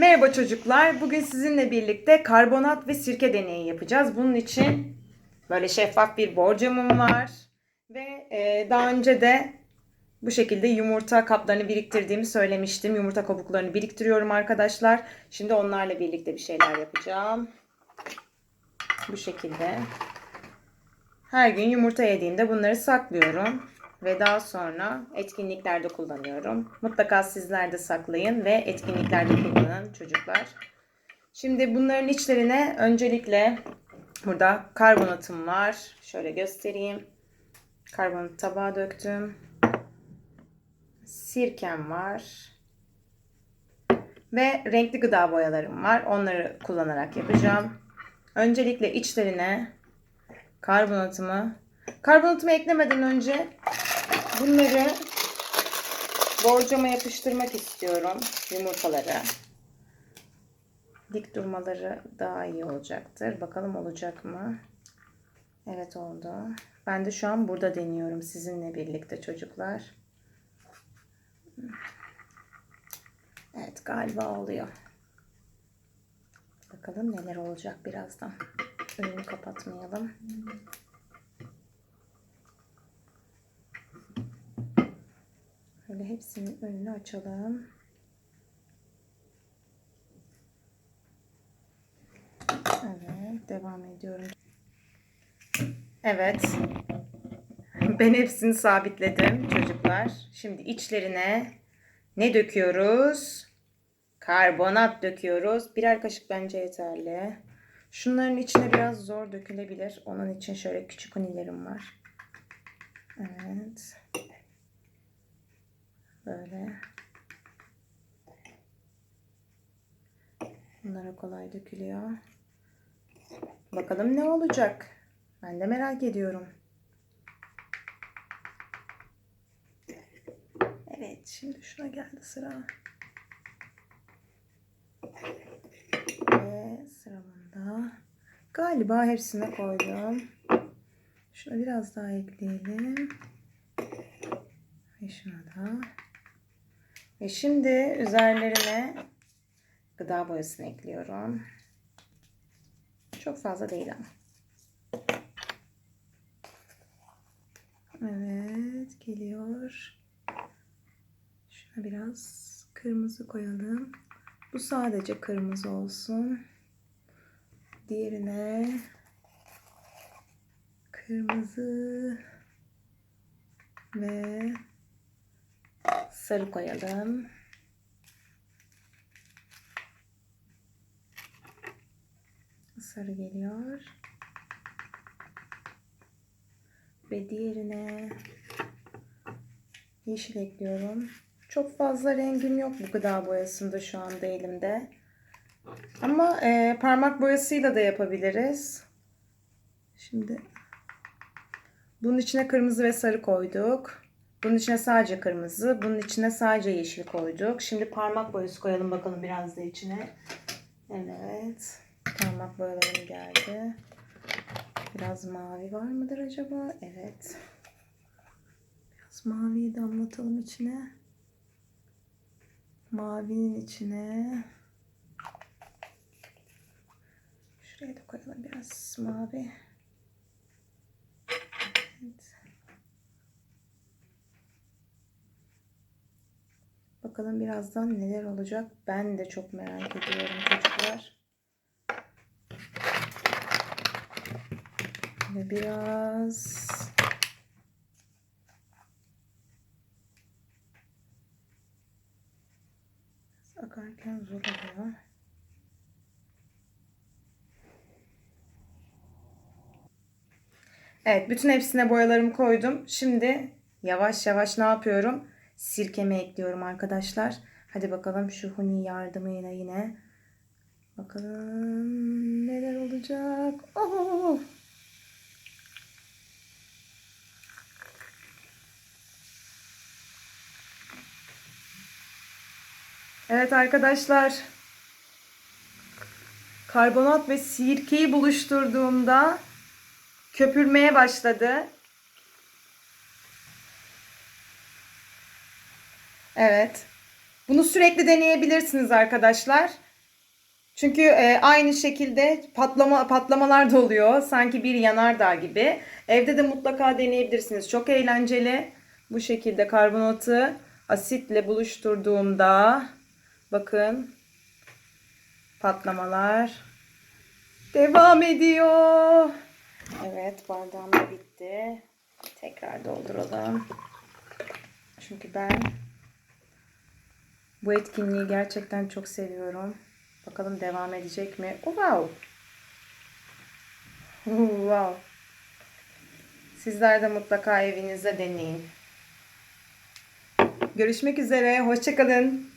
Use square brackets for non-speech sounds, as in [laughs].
Merhaba çocuklar. Bugün sizinle birlikte karbonat ve sirke deneyi yapacağız. Bunun için böyle şeffaf bir borcamım var. Ve e, daha önce de bu şekilde yumurta kaplarını biriktirdiğimi söylemiştim. Yumurta kabuklarını biriktiriyorum arkadaşlar. Şimdi onlarla birlikte bir şeyler yapacağım. Bu şekilde. Her gün yumurta yediğimde bunları saklıyorum. Ve daha sonra etkinliklerde kullanıyorum. Mutlaka sizler de saklayın ve etkinliklerde kullanın çocuklar. Şimdi bunların içlerine öncelikle burada karbonatım var. Şöyle göstereyim. Karbonat tabağa döktüm. Sirkem var. Ve renkli gıda boyalarım var. Onları kullanarak yapacağım. Öncelikle içlerine karbonatımı karbonatımı eklemeden önce bunları borcama yapıştırmak istiyorum yumurtaları. Dik durmaları daha iyi olacaktır. Bakalım olacak mı? Evet oldu. Ben de şu an burada deniyorum sizinle birlikte çocuklar. Evet galiba oluyor. Bakalım neler olacak birazdan. Önünü kapatmayalım. Böyle hepsinin önünü açalım. Evet, devam ediyorum. Evet. Ben hepsini sabitledim çocuklar. Şimdi içlerine ne döküyoruz? Karbonat döküyoruz. Birer kaşık bence yeterli. Şunların içine biraz zor dökülebilir. Onun için şöyle küçük hunilerim var. Evet. Böyle. Bunlara kolay dökülüyor. Bakalım ne olacak? Ben de merak ediyorum. Evet, şimdi şuna geldi sıra. Ve sıramında galiba hepsine koydum. Şuna biraz daha ekleyelim. Ve şuna da. Ve şimdi üzerlerine gıda boyasını ekliyorum. Çok fazla değil ama. Evet geliyor. Şuna biraz kırmızı koyalım. Bu sadece kırmızı olsun. Diğerine kırmızı ve sarı koyalım. Sarı geliyor. Ve diğerine yeşil ekliyorum. Çok fazla rengim yok bu gıda boyasında şu anda elimde. Ama e, parmak boyasıyla da yapabiliriz. Şimdi bunun içine kırmızı ve sarı koyduk. Bunun içine sadece kırmızı, bunun içine sadece yeşil koyduk. Şimdi parmak boyası koyalım bakalım biraz da içine. Evet. Parmak boyalarım geldi. Biraz mavi var mıdır acaba? Evet. Biraz maviyi damlatalım içine. Mavinin içine. Şuraya da koyalım biraz mavi. Bakalım birazdan neler olacak. Ben de çok merak ediyorum çocuklar. Ve biraz akarken zor oluyor. Evet, bütün hepsine boyalarımı koydum. Şimdi yavaş yavaş ne yapıyorum? Sirkemi ekliyorum arkadaşlar. Hadi bakalım şu huni yardımıyla yine. Bakalım neler olacak. Oh! Evet arkadaşlar. Karbonat ve sirkeyi buluşturduğumda köpürmeye başladı. Evet. Bunu sürekli deneyebilirsiniz arkadaşlar. Çünkü e, aynı şekilde patlama patlamalar da oluyor. Sanki bir yanardağ gibi. Evde de mutlaka deneyebilirsiniz. Çok eğlenceli. Bu şekilde karbonatı asitle buluşturduğumda bakın patlamalar devam ediyor. Evet bardağım da bitti. Tekrar dolduralım. Çünkü ben bu etkinliği gerçekten çok seviyorum. Bakalım devam edecek mi? Oh, wow. Oh, [laughs] wow. Sizler de mutlaka evinizde deneyin. Görüşmek üzere. Hoşçakalın.